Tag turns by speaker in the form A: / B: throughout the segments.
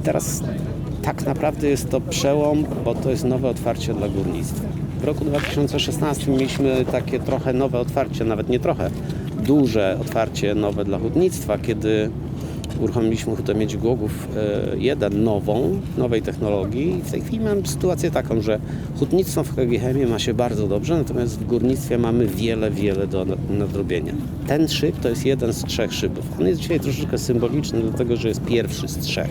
A: teraz tak naprawdę jest to przełom, bo to jest nowe otwarcie dla górnictwa. W roku 2016 mieliśmy takie trochę nowe otwarcie, nawet nie trochę, duże otwarcie nowe dla hutnictwa, kiedy uruchomiliśmy Hutę Miedzi Głogów 1 nową, nowej technologii w tej chwili mamy sytuację taką, że hutnictwo w KGHM ma się bardzo dobrze, natomiast w górnictwie mamy wiele, wiele do nadrobienia. Ten szyb to jest jeden z trzech szybów. On jest dzisiaj troszeczkę symboliczny, dlatego że jest pierwszy z trzech.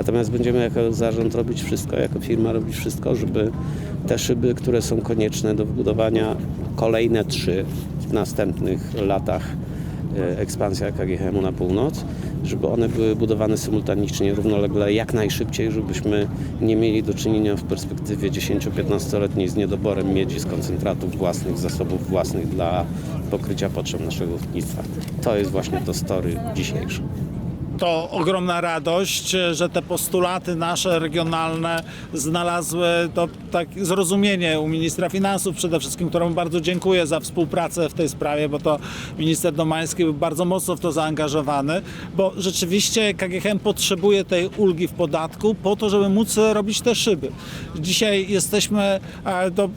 A: Natomiast będziemy jako zarząd robić wszystko, jako firma robić wszystko, żeby te szyby, które są konieczne do wybudowania, kolejne trzy w następnych latach e, ekspansja KGHM-u na północ, żeby one były budowane symultanicznie, równolegle, jak najszybciej, żebyśmy nie mieli do czynienia w perspektywie 10-15-letniej z niedoborem miedzi z koncentratów własnych, zasobów własnych dla pokrycia potrzeb naszego hutnictwa. To jest właśnie to story dzisiejsze.
B: To ogromna radość, że te postulaty nasze regionalne znalazły to tak zrozumienie u ministra finansów przede wszystkim, któremu bardzo dziękuję za współpracę w tej sprawie, bo to minister Domański był bardzo mocno w to zaangażowany, bo rzeczywiście KGHM potrzebuje tej ulgi w podatku po to, żeby móc robić te szyby. Dzisiaj jesteśmy e, do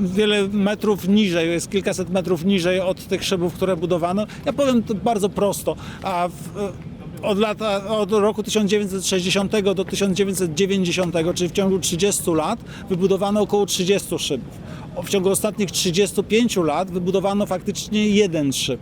B: wiele metrów niżej, jest kilkaset metrów niżej od tych szybów, które budowano. Ja powiem to bardzo prosto, a w, od, lata, od roku 1960 do 1990, czyli w ciągu 30 lat, wybudowano około 30 szybów. W ciągu ostatnich 35 lat wybudowano faktycznie jeden szyb.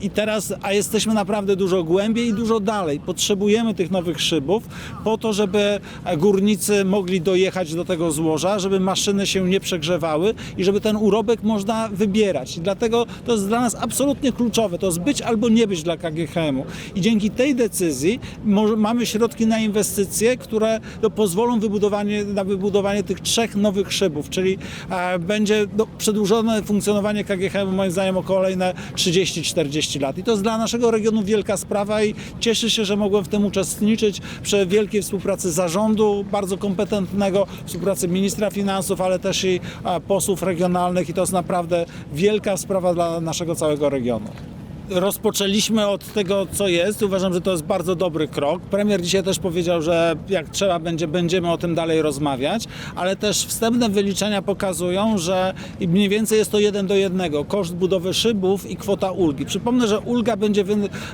B: I teraz, a jesteśmy naprawdę dużo głębiej i dużo dalej. Potrzebujemy tych nowych szybów po to, żeby górnicy mogli dojechać do tego złoża, żeby maszyny się nie przegrzewały i żeby ten urobek można wybierać. I dlatego to jest dla nas absolutnie kluczowe. To jest być albo nie być dla KGHM-u. I dzięki tej decyzji mamy środki na inwestycje, które pozwolą wybudowanie, na wybudowanie tych trzech nowych szybów, czyli e, będzie no, przedłużone funkcjonowanie KGHM moim zdaniem o kolejne 30-40 lat. I to jest dla naszego regionu wielka sprawa i cieszę się, że mogłem w tym uczestniczyć przy wielkiej współpracy zarządu, bardzo kompetentnego, współpracy ministra finansów, ale też i posłów regionalnych i to jest naprawdę wielka sprawa dla naszego całego regionu rozpoczęliśmy od tego, co jest. Uważam, że to jest bardzo dobry krok. Premier dzisiaj też powiedział, że jak trzeba będzie, będziemy o tym dalej rozmawiać, ale też wstępne wyliczenia pokazują, że mniej więcej jest to jeden do jednego. Koszt budowy szybów i kwota ulgi. Przypomnę, że ulga będzie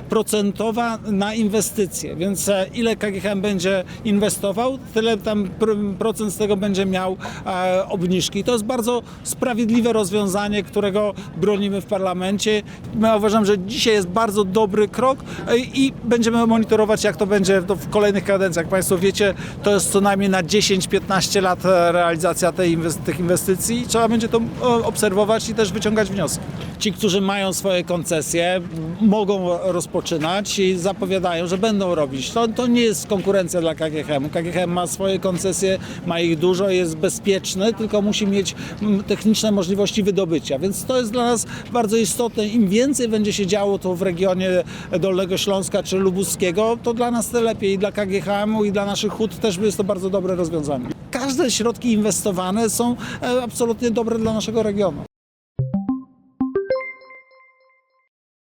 B: procentowa na inwestycje, więc e, ile KGHM będzie inwestował, tyle tam pr- procent z tego będzie miał e, obniżki. To jest bardzo sprawiedliwe rozwiązanie, którego bronimy w parlamencie. Ja uważam, że dzisiaj jest bardzo dobry krok e, i będziemy monitorować, jak to będzie w- kolejnych kadencjach. Jak Państwo wiecie, to jest co najmniej na 10-15 lat e, realizacja tej tych inwestycji trzeba będzie to o, obserwować i też wyciągać wnioski. Ci, którzy mają swoje koncesje, mogą rozpoczynać i zapowiadają, że będą robić. To, to nie jest konkurencja dla KGHM. KGHM ma swoje koncesje, ma ich dużo, jest bezpieczny, tylko musi mieć techniczne możliwości wydobycia. Więc to jest dla nas bardzo istotne. Im więcej będzie się działo to w regionie Dolnego Śląska czy Lubuskiego, to dla nas to lepiej i dla KGHM-u i dla naszych hut też jest to bardzo dobre rozwiązanie. Każde środki inwestowane są e, absolutnie dobre dla naszego regionu.